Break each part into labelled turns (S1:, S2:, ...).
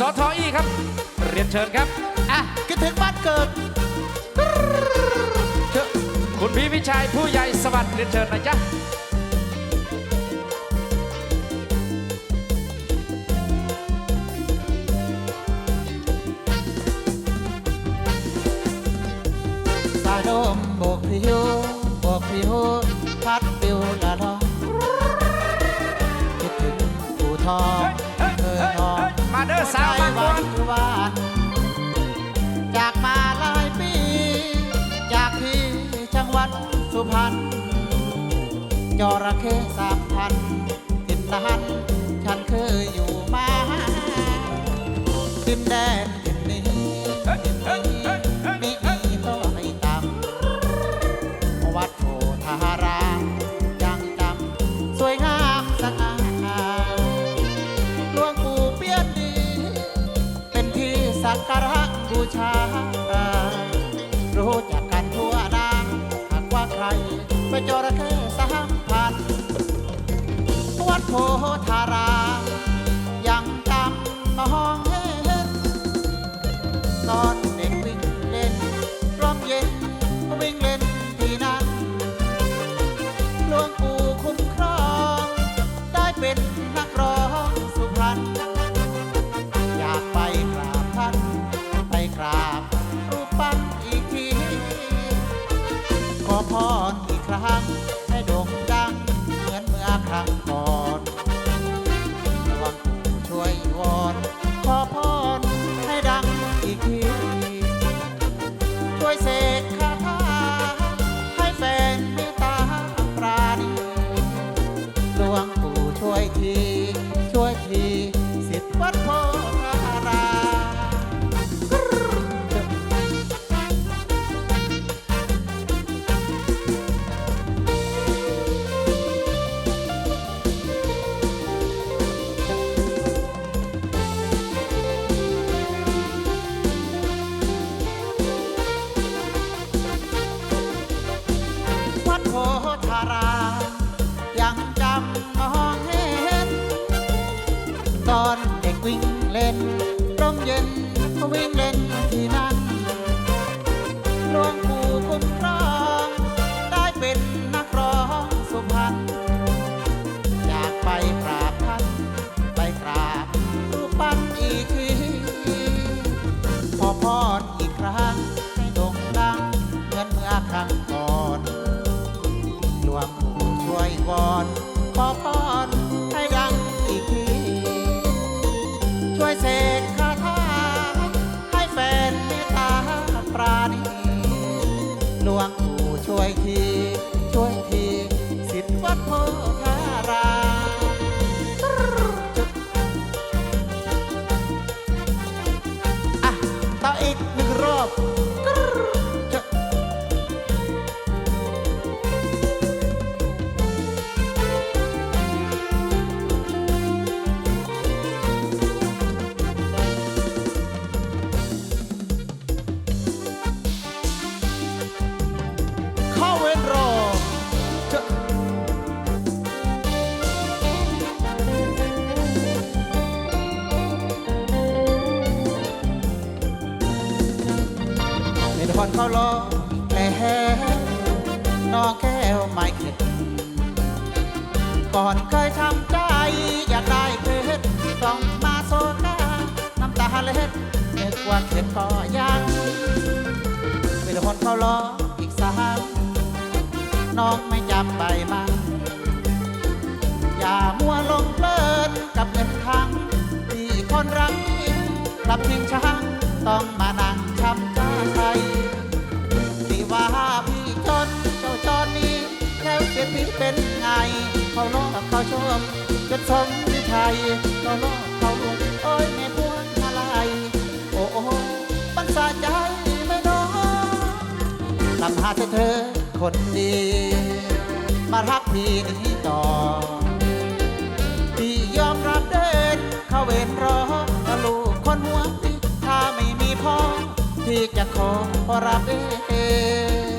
S1: สทอีครับ เรียนเชิญครับ
S2: อะคิดถึงบ้านเกิด
S1: คุณพี่วิชัยผู้ใหญ่สวัสดิ์เรียนเชิญนะจ๊ะ
S2: สายลมโบกพริ้วโบกพริ้วพัดปิวละลองคิดถึงภูทองเคยนอน
S1: มา เด้อสาวบางค
S2: วันนวานจากมาหลายปี จากที่จังหวัดสุพรรณจระเข้สามพันตินนั้นฉันเคยอยู่มาดินแดนดินนี้ดินนี้ ชา รู้จักกันทั่วหน้าหากว่าใครไปจระเข้สามพันวัดโพธาราม เล็ดนึกว่าเข็ดก็ยังเป็นคนเขาล้ออีกสามน้องไม่จำใบมาอย่ามัวลงเพลินกับเงินทางที่คนรักยิ่กลับทิ้งช้างต้องมานั่งช้ำใจที่ว่าพี่จนเจ้าจอนนี้แล้วเสียพี่เป็นไง เขาล้อเขาชมจนสมที่ไทยเขาล้อ มันสะใจไม่น้อยลำหาเธอคนดี มารักพี่นี้ต่อ พี่ยอมรับเดินเข้าเวรรอถ้าลูกคนหัวพี่ถ้าไม่มีพ่อ พี่จะขอรับเอง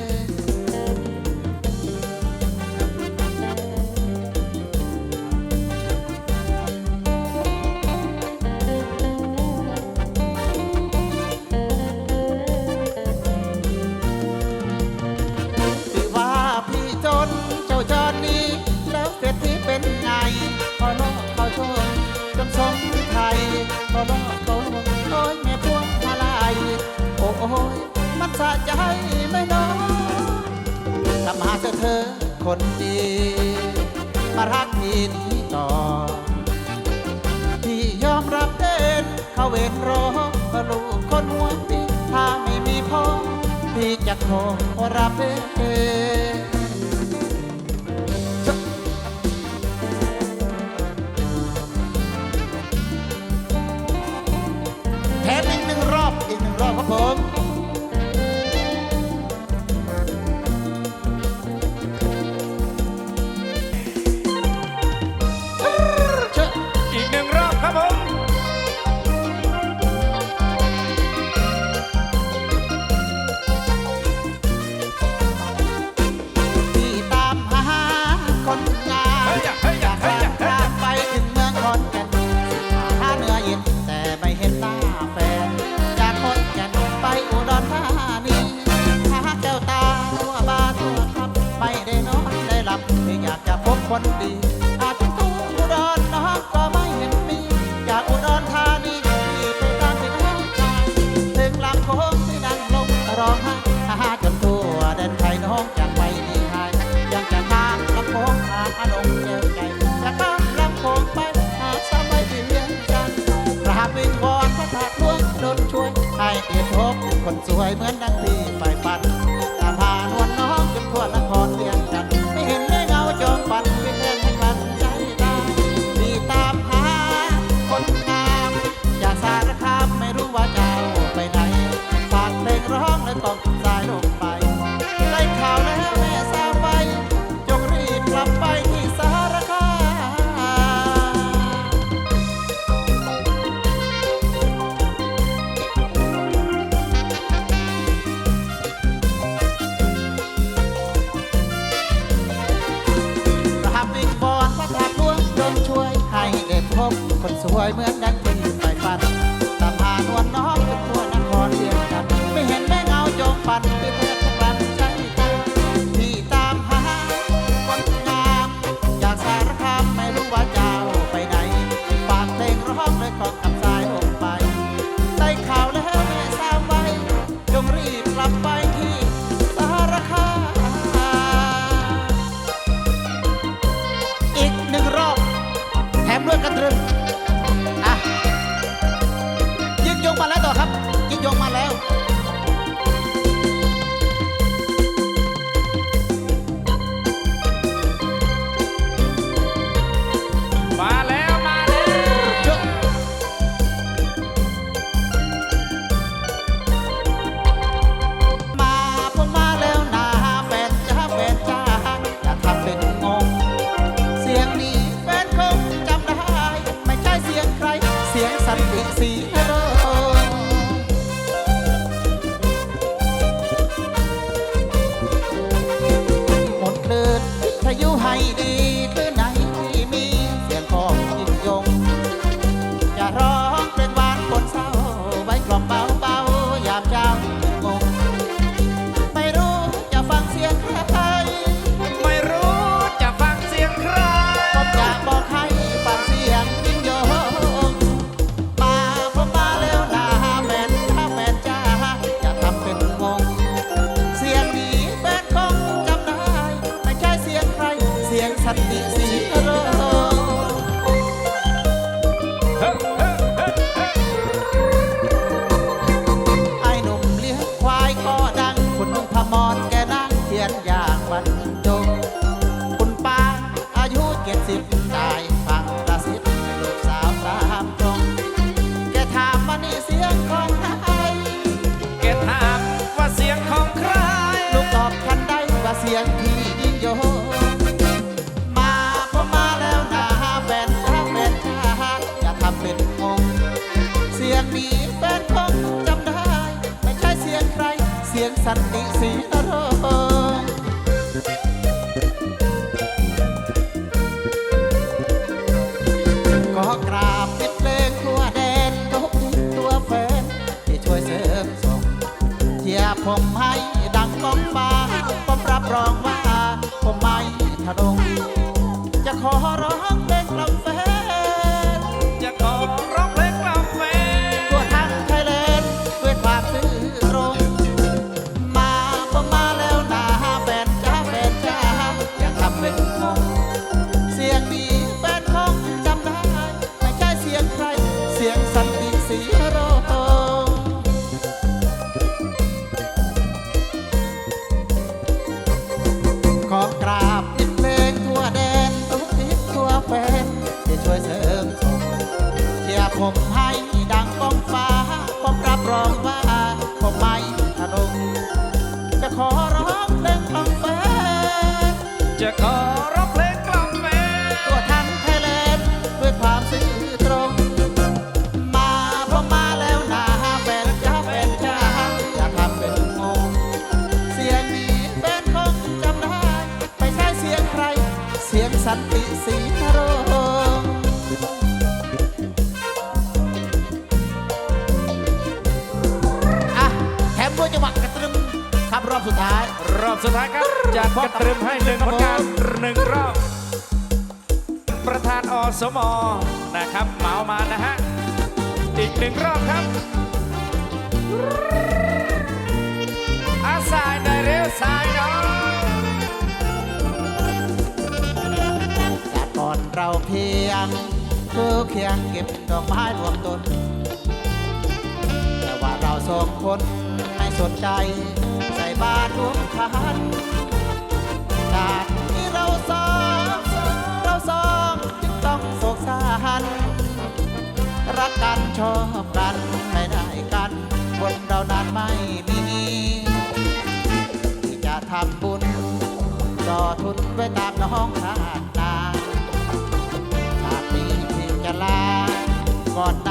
S2: อ้ยมันสะใจไม่น้อยถ้ามาเจอเธอคนดีมารักพี่ที่ต่อพี่ยอมรับเด่นเขาเวรรอลูกคนหัวดีถ้าไม่มีพ่อพี่จะขอรับเอง in Rahman ค
S1: นดีอา
S2: จตุ้งอุดรน้องก็ไม่เห็นมีอยากอุดรธานีที่ไปตามสินห้างตายถึงลำโค้งที่นั่งลงรองห้อาหาจนทั่วเดินไทยน้องจากไม่ดีใายยังจะตามลำโค้งหาอารมณ์เยี่ยใจจะตามลำโค้งไปหาสบายที่เลี้ยงกันกราบวิงวอนพระธาตุหลวงดนช่วยให้เอกพบคนสวยเหมือนดัง บคนสวยเหมือนดัง aire. งนี้แฟนคงจำได้ ไม่ใช่เสียงใคร เสียงสันติสีนรงก็กราบปิดเพลงครัวแดนทุกตัวแฟน ที่ช่วยเสริมส่งเทียบผมให้ดังกองฟ้าผมรับรองว่า ผมไม่ทะลงจะขอร้อง สันติศรีนรงค์อะแถมด้วยจังหวะกระตรึมครับรอบสุดท้าย
S1: รอบสุดท้ายครับจัดกระตรึมให้หนึ่งผลงานหนึ่งรอบ ประธานอสมนะครับเหมามานะฮะ อีกหนึ่งรอบครับ อาสายหน่อยเร็วสายหน่อย
S2: อเคียงเก็บดอกไม้รวมต้น แต่ว่าเราสองคนไม่สนใจ ใส่บาตรรวมขันจากที่เราสองเราสองจึงต้องโศกสารรักกันชอบกันไม่ได้กันบนเรานั้นไม่มีที่จะทำบุญรอทุนไว้ตามน้องชาตินา ก่อน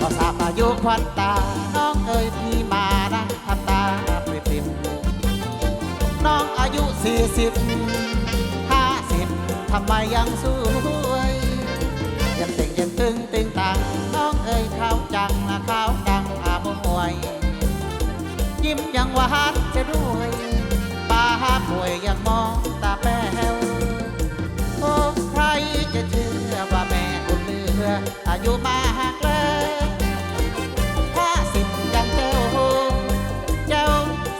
S2: ก็ทราบอายุควันตา น้องเอ๋ยพี่มานะทำตาปริบปริบน้องอายุสี่สิบห้าสิบทำไมยังสวยยังเต่งยังตึงตึงตังน้องเอ๋ยข้าวจังนะข้าวดังอามวย ยิ้มยังหวานจะด้วย วยยังมองตาแป้วโอ้ใครจะเชื่อว่าแม่บุญเลืออายุมากแล้วห้าสิบยังเจ้าเจ้า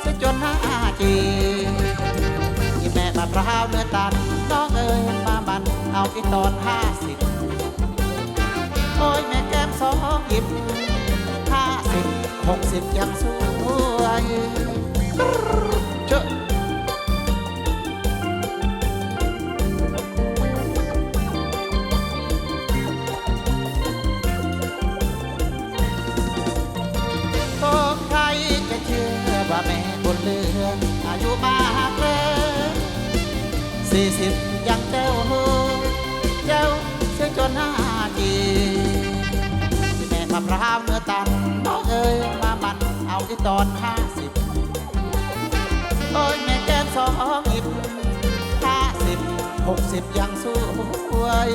S2: สิจนห้าจีที่แม่มะพร้าวเนื้อตันน้องเอ๋ยมามันเอาอีกตอนห้าสิบโอ้ยแม่แก้มสองหยิบห้าสิบหกสิบยังสวย แม่บนเรือ อายุมากเลยสี่สิบยังเจ้าเจ้าเสียจนห้าจีแม่มะพร้าวเนื้อตันน้องเอ้ยมามันเอาที่ตอนห้าสิบโอ้ยแม่แก้มสองอิบห้าสิบหกสิบยังสวย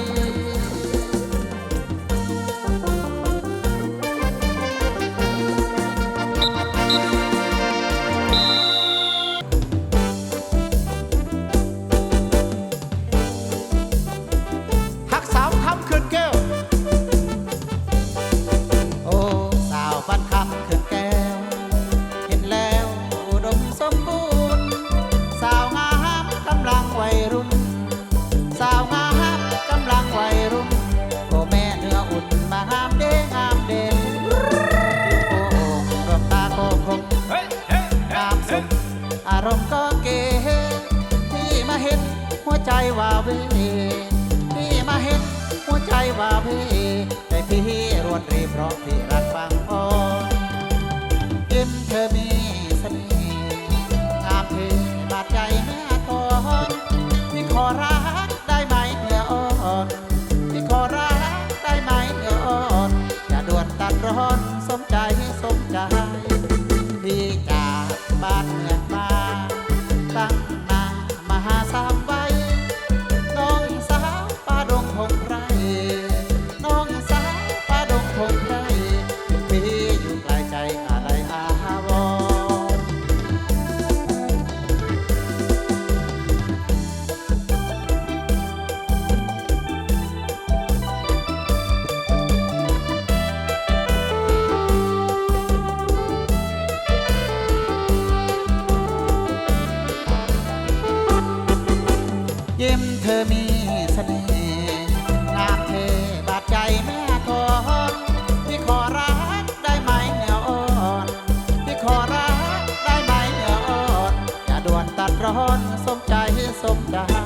S2: วใจว่าเวแต่พี่รวนรีเพราะพี่รัก ร้อนสมใจสมใจ